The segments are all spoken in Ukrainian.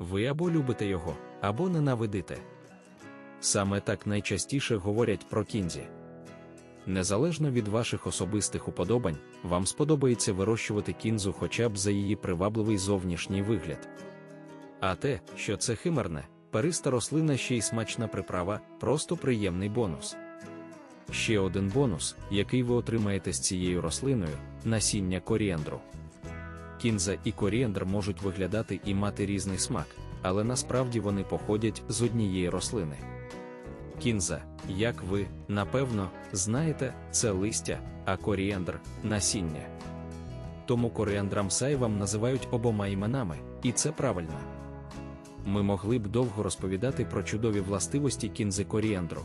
Ви або любите його, або ненавидите. Саме так найчастіше говорять про кінзі. Незалежно від ваших особистих уподобань, вам сподобається вирощувати кінзу хоча б за її привабливий зовнішній вигляд. А те, що це химерне, периста рослина ще й смачна приправа, просто приємний бонус. Ще один бонус, який ви отримаєте з цією рослиною насіння коріандру. Кінза і коріандр можуть виглядати і мати різний смак, але насправді вони походять з однієї рослини. Кінза, як ви, напевно, знаєте, це листя, а коріандр насіння. Тому коріандрам сайвам називають обома іменами, і це правильно. Ми могли б довго розповідати про чудові властивості кінзи коріандру.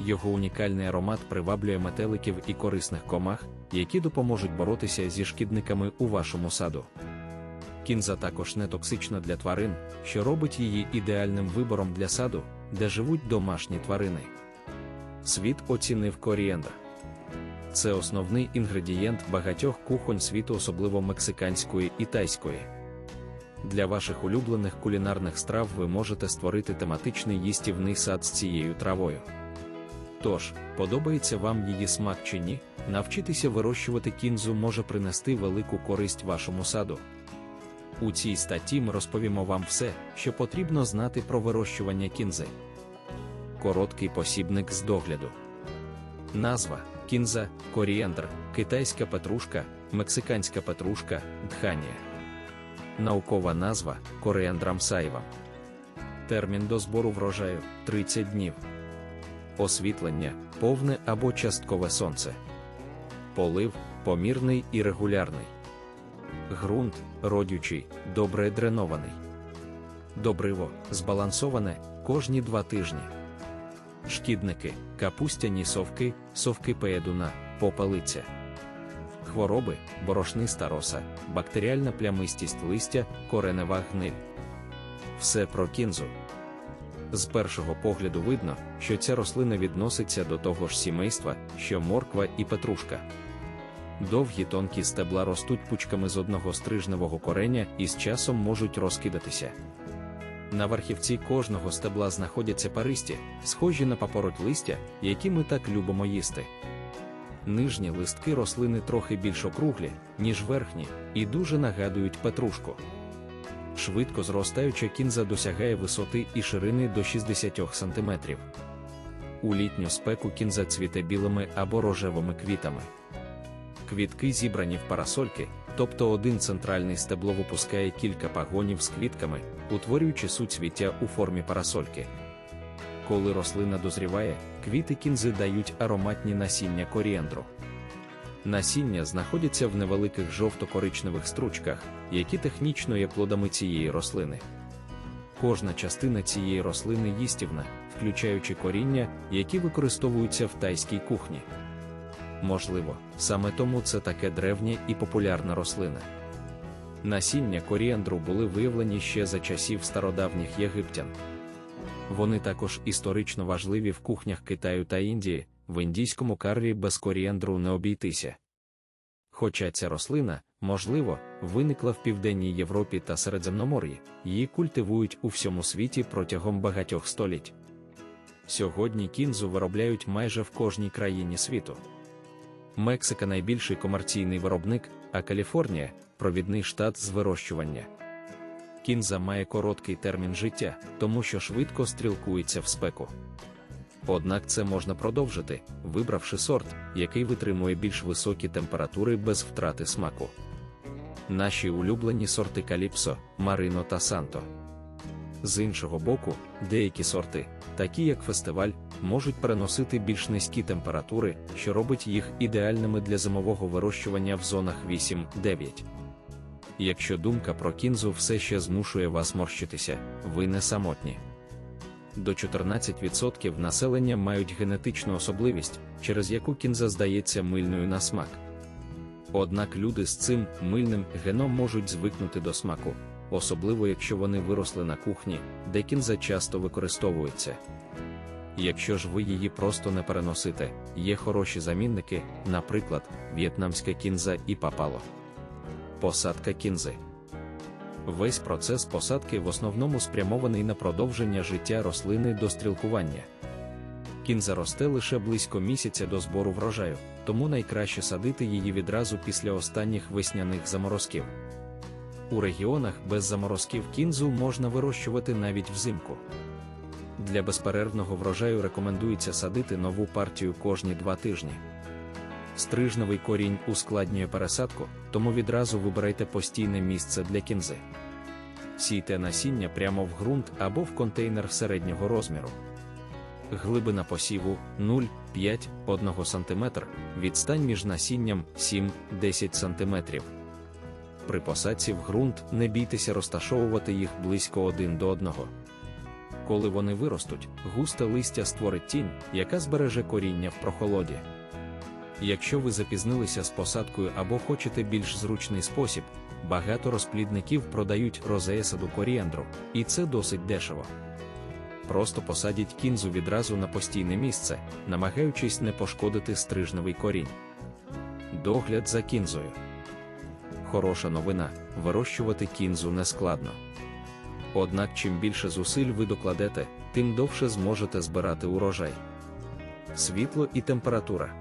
Його унікальний аромат приваблює метеликів і корисних комах, які допоможуть боротися зі шкідниками у вашому саду. Кінза також не токсична для тварин, що робить її ідеальним вибором для саду, де живуть домашні тварини. Світ оцінив коріандр. Це основний інгредієнт багатьох кухонь світу, особливо мексиканської і тайської. Для ваших улюблених кулінарних страв ви можете створити тематичний їстівний сад з цією травою. Тож, подобається вам її смак чи ні, навчитися вирощувати кінзу може принести велику користь вашому саду. У цій статті ми розповімо вам все, що потрібно знати про вирощування кінзи. Короткий посібник з догляду. Назва кінза, коріандр, китайська петрушка, мексиканська петрушка, дханія. Наукова назва коріандрам сайва. Термін до збору врожаю 30 днів. Освітлення повне або часткове сонце. Полив помірний і регулярний. Ґрунт родючий, добре дренований. Добриво збалансоване кожні два тижні. Шкідники, капустяні совки, совки пеєдуна, попелиця. Хвороби, борошниста роса, бактеріальна плямистість листя, коренева гниль. Все про кінзу. З першого погляду видно, що ця рослина відноситься до того ж сімейства, що морква і петрушка. Довгі тонкі стебла ростуть пучками з одного стрижневого кореня і з часом можуть розкидатися. На верхівці кожного стебла знаходяться паристі, схожі на папороть листя, які ми так любимо їсти. Нижні листки рослини трохи більш округлі, ніж верхні, і дуже нагадують петрушку. Швидко зростаюча кінза досягає висоти і ширини до 60 см. У літню спеку кінза цвіте білими або рожевими квітами. Квітки зібрані в парасольки, тобто один центральний стебло випускає кілька пагонів з квітками, утворюючи суцвіття у формі парасольки. Коли рослина дозріває, квіти кінзи дають ароматні насіння коріандру. Насіння знаходяться в невеликих жовто-коричневих стручках, які технічно є плодами цієї рослини. Кожна частина цієї рослини їстівна, включаючи коріння, які використовуються в тайській кухні. Можливо, саме тому це таке древнє і популярна рослина. Насіння коріандру були виявлені ще за часів стародавніх єгиптян. Вони також історично важливі в кухнях Китаю та Індії, в індійському каррі без коріандру не обійтися. Хоча ця рослина, можливо, виникла в Південній Європі та Середземномор'ї, її культивують у всьому світі протягом багатьох століть. Сьогодні кінзу виробляють майже в кожній країні світу. Мексика найбільший комерційний виробник, а Каліфорнія провідний штат з вирощування. Кінза має короткий термін життя, тому що швидко стрілкується в спеку. Однак це можна продовжити, вибравши сорт, який витримує більш високі температури без втрати смаку. Наші улюблені сорти Каліпсо, Марино та Санто. З іншого боку, деякі сорти, такі як фестиваль, можуть переносити більш низькі температури, що робить їх ідеальними для зимового вирощування в зонах 8-9. Якщо думка про кінзу все ще змушує вас морщитися, ви не самотні. До 14% населення мають генетичну особливість, через яку кінза здається мильною на смак. Однак люди з цим мильним геном можуть звикнути до смаку, особливо якщо вони виросли на кухні, де кінза часто використовується. Якщо ж ви її просто не переносите, є хороші замінники, наприклад, в'єтнамська кінза і папало. Посадка кінзи. Весь процес посадки в основному спрямований на продовження життя рослини до стрілкування. Кінза росте лише близько місяця до збору врожаю, тому найкраще садити її відразу після останніх весняних заморозків. У регіонах без заморозків кінзу можна вирощувати навіть взимку. Для безперервного врожаю рекомендується садити нову партію кожні два тижні. Стрижневий корінь ускладнює пересадку, тому відразу вибирайте постійне місце для кінзи. Сійте насіння прямо в ґрунт або в контейнер середнього розміру. Глибина посіву 0,5-1 см, відстань між насінням 7-10 см. При посадці в ґрунт не бійтеся розташовувати їх близько один до одного. Коли вони виростуть, густе листя створить тінь, яка збереже коріння в прохолоді. Якщо ви запізнилися з посадкою або хочете більш зручний спосіб, багато розплідників продають розеясаду коріандру, і це досить дешево. Просто посадіть кінзу відразу на постійне місце, намагаючись не пошкодити стрижневий корінь. Догляд за кінзою. Хороша новина вирощувати кінзу не складно. Однак, чим більше зусиль ви докладете, тим довше зможете збирати урожай. Світло і температура.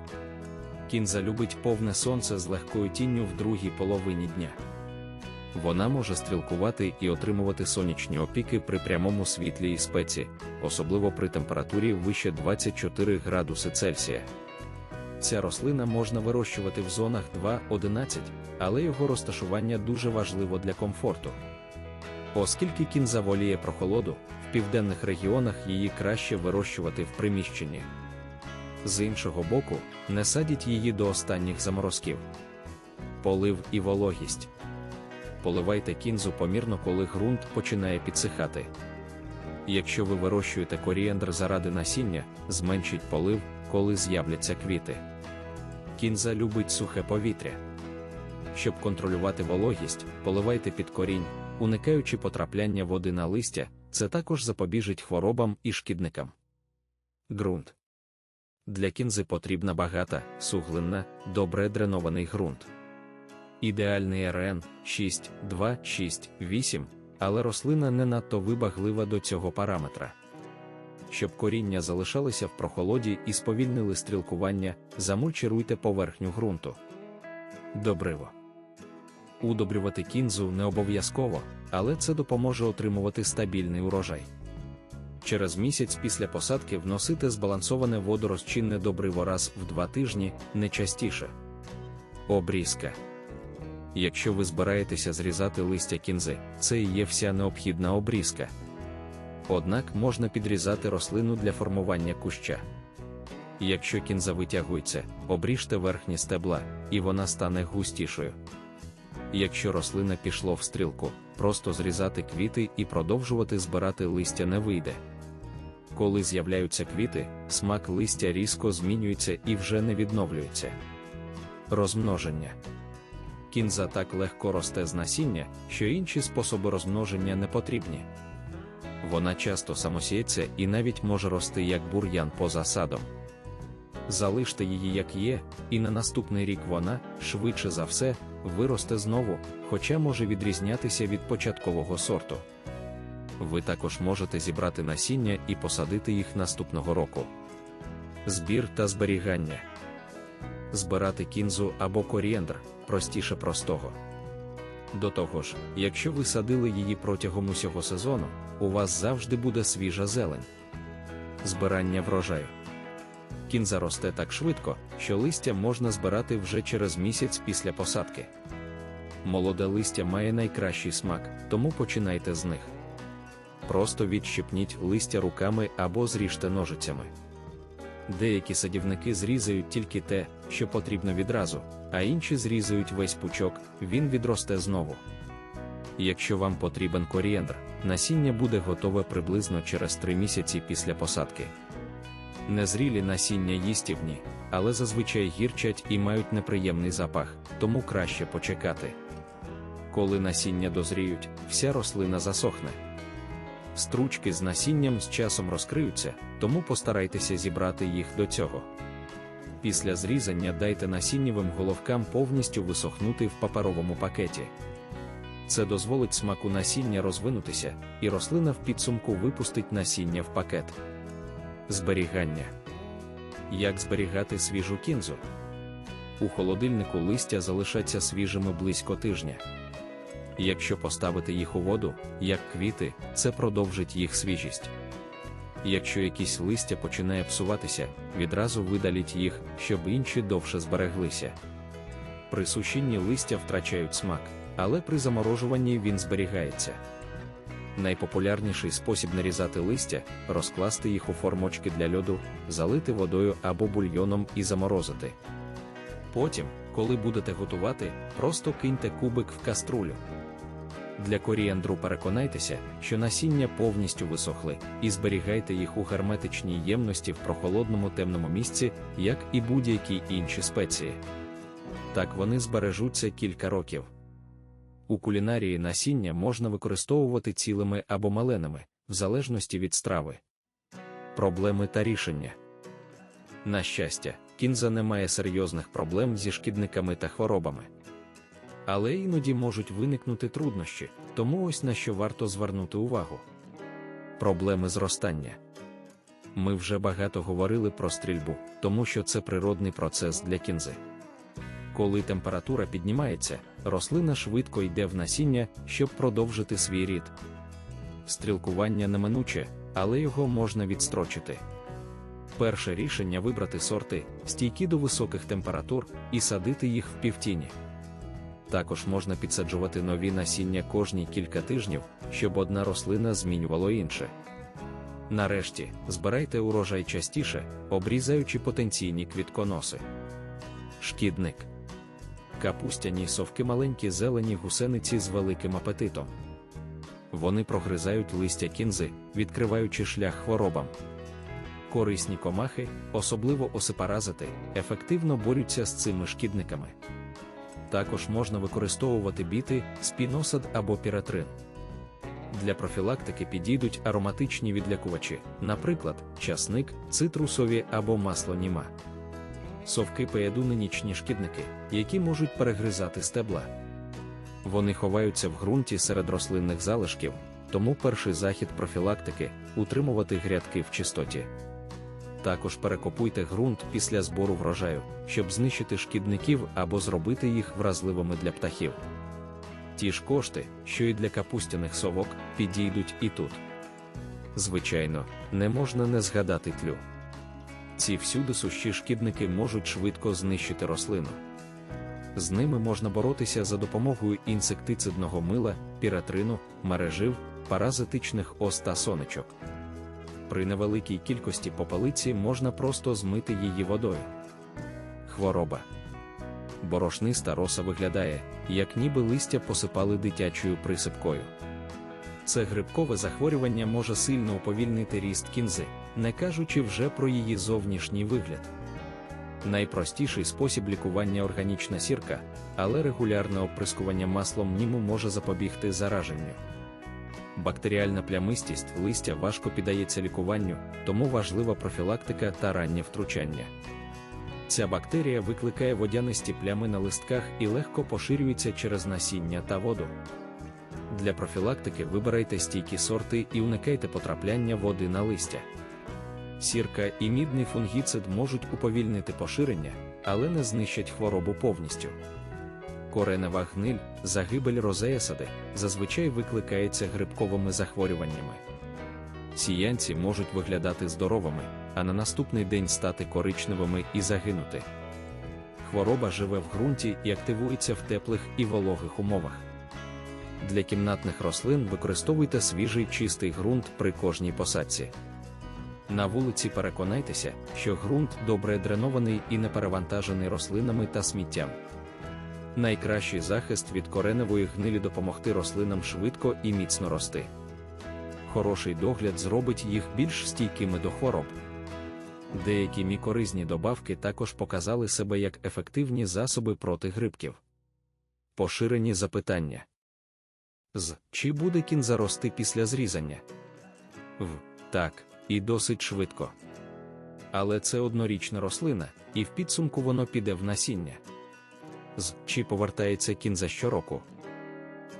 Кінза любить повне сонце з легкою тінню в другій половині дня. Вона може стрілкувати і отримувати сонячні опіки при прямому світлі і спеці, особливо при температурі вище 24 градуси Цельсія. Ця рослина можна вирощувати в зонах 2-11, але його розташування дуже важливо для комфорту. Оскільки кінза воліє прохолоду, в південних регіонах її краще вирощувати в приміщенні. З іншого боку, не садіть її до останніх заморозків. Полив і вологість. Поливайте кінзу помірно, коли ґрунт починає підсихати. Якщо ви вирощуєте коріандр заради насіння, зменшіть полив, коли з'являться квіти. Кінза любить сухе повітря. Щоб контролювати вологість, поливайте під корінь, уникаючи потрапляння води на листя, це також запобіжить хворобам і шкідникам. Ґрунт для кінзи потрібна багата, суглинна, добре дренований ґрунт. Ідеальний РН 6, 2, 6, 8, але рослина не надто вибаглива до цього параметра. Щоб коріння залишалося в прохолоді і сповільнили стрілкування, замульчируйте поверхню ґрунту. Добриво. Удобрювати кінзу не обов'язково, але це допоможе отримувати стабільний урожай. Через місяць після посадки вносити збалансоване водорозчинне добриво раз в два тижні не частіше. Обрізка. Якщо ви збираєтеся зрізати листя кінзи, це і є вся необхідна обрізка. Однак можна підрізати рослину для формування куща. Якщо кінза витягується, обріжте верхні стебла, і вона стане густішою. Якщо рослина пішло в стрілку, просто зрізати квіти і продовжувати збирати листя не вийде. Коли з'являються квіти, смак листя різко змінюється і вже не відновлюється. Розмноження. Кінза так легко росте з насіння, що інші способи розмноження не потрібні. Вона часто самосіється і навіть може рости як бур'ян поза садом. Залиште її як є, і на наступний рік вона, швидше за все, виросте знову, хоча може відрізнятися від початкового сорту. Ви також можете зібрати насіння і посадити їх наступного року. Збір та зберігання. Збирати кінзу або корієндр простіше простого. До того ж, якщо ви садили її протягом усього сезону, у вас завжди буде свіжа зелень. Збирання врожаю. Кінза росте так швидко, що листя можна збирати вже через місяць після посадки. Молоде листя має найкращий смак, тому починайте з них. Просто відщипніть листя руками або зріжте ножицями. Деякі садівники зрізають тільки те, що потрібно відразу, а інші зрізають весь пучок, він відросте знову. Якщо вам потрібен корієндр, насіння буде готове приблизно через 3 місяці після посадки. Незрілі насіння їстівні, але зазвичай гірчать і мають неприємний запах, тому краще почекати. Коли насіння дозріють, вся рослина засохне. Стручки з насінням з часом розкриються, тому постарайтеся зібрати їх до цього. Після зрізання дайте насіннєвим головкам повністю висохнути в паперовому пакеті. Це дозволить смаку насіння розвинутися, і рослина в підсумку випустить насіння в пакет. Зберігання. Як зберігати свіжу кінзу? У холодильнику листя залишаться свіжими близько тижня. Якщо поставити їх у воду, як квіти, це продовжить їх свіжість. Якщо якісь листя починає псуватися, відразу видаліть їх, щоб інші довше збереглися. При сушінні листя втрачають смак, але при заморожуванні він зберігається. Найпопулярніший спосіб нарізати листя розкласти їх у формочки для льоду, залити водою або бульйоном і заморозити. Потім, коли будете готувати, просто киньте кубик в каструлю. Для коріандру переконайтеся, що насіння повністю висохли, і зберігайте їх у герметичній ємності в прохолодному темному місці, як і будь-які інші спеції. Так вони збережуться кілька років. У кулінарії насіння можна використовувати цілими або маленими, в залежності від страви. Проблеми та рішення. На щастя, кінза не має серйозних проблем зі шкідниками та хворобами. Але іноді можуть виникнути труднощі, тому ось на що варто звернути увагу. Проблеми зростання. Ми вже багато говорили про стрільбу, тому що це природний процес для кінзи. Коли температура піднімається, рослина швидко йде в насіння, щоб продовжити свій рід. Стрілкування неминуче, але його можна відстрочити. Перше рішення вибрати сорти, стійкі до високих температур, і садити їх в півтіні. Також можна підсаджувати нові насіння кожні кілька тижнів, щоб одна рослина змінювала інше. Нарешті, збирайте урожай частіше, обрізаючи потенційні квітконоси. Шкідник. Капустяні совки маленькі зелені гусениці з великим апетитом. Вони прогризають листя кінзи, відкриваючи шлях хворобам. Корисні комахи, особливо осипаразити, ефективно борються з цими шкідниками. Також можна використовувати біти, спіносад або піратрин. Для профілактики підійдуть ароматичні відлякувачі, наприклад, часник, цитрусові або масло німа. Совки поєдуни нічні шкідники, які можуть перегризати стебла. Вони ховаються в ґрунті серед рослинних залишків, тому перший захід профілактики утримувати грядки в чистоті. Також перекопуйте ґрунт після збору врожаю, щоб знищити шкідників або зробити їх вразливими для птахів. Ті ж кошти, що і для капустяних совок, підійдуть і тут. Звичайно, не можна не згадати тлю. Ці всюди сущі шкідники можуть швидко знищити рослину. З ними можна боротися за допомогою інсектицидного мила, піратрину, мережив, паразитичних ос та сонечок. При невеликій кількості попелиці можна просто змити її водою. Хвороба. Борошниста роса виглядає, як ніби листя посипали дитячою присипкою. Це грибкове захворювання може сильно уповільнити ріст кінзи, не кажучи вже про її зовнішній вигляд. Найпростіший спосіб лікування органічна сірка, але регулярне оприскування маслом німу може запобігти зараженню. Бактеріальна плямистість листя важко піддається лікуванню, тому важлива профілактика та раннє втручання. Ця бактерія викликає водянисті плями на листках і легко поширюється через насіння та воду. Для профілактики вибирайте стійкі сорти і уникайте потрапляння води на листя. Сірка і мідний фунгіцид можуть уповільнити поширення, але не знищать хворобу повністю. Коренева гниль, загибель розеясади, зазвичай викликається грибковими захворюваннями. Сіянці можуть виглядати здоровими, а на наступний день стати коричневими і загинути. Хвороба живе в ґрунті і активується в теплих і вологих умовах. Для кімнатних рослин використовуйте свіжий чистий ґрунт при кожній посадці. На вулиці переконайтеся, що ґрунт добре дренований і не перевантажений рослинами та сміттям. Найкращий захист від кореневої гнилі допомогти рослинам швидко і міцно рости. Хороший догляд зробить їх більш стійкими до хвороб. Деякі мікоризні добавки також показали себе як ефективні засоби проти грибків. Поширені запитання з чи буде кінза рости після зрізання? В так, і досить швидко. Але це однорічна рослина, і в підсумку воно піде в насіння. З чи повертається кінза щороку?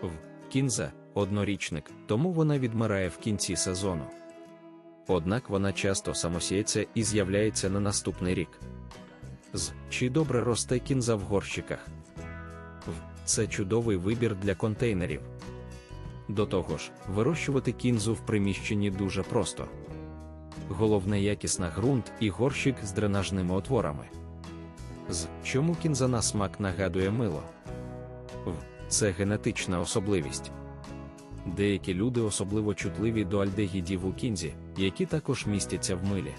В Кінза однорічник, тому вона відмирає в кінці сезону. Однак вона часто самосіється і з'являється на наступний рік. З чи добре росте кінза в горщиках? В це чудовий вибір для контейнерів. До того ж, вирощувати кінзу в приміщенні дуже просто. Головне якісна ґрунт і горщик з дренажними отворами. З чому кінза на смак нагадує мило? В це генетична особливість. Деякі люди особливо чутливі до альдегідів у кінзі, які також містяться в милі.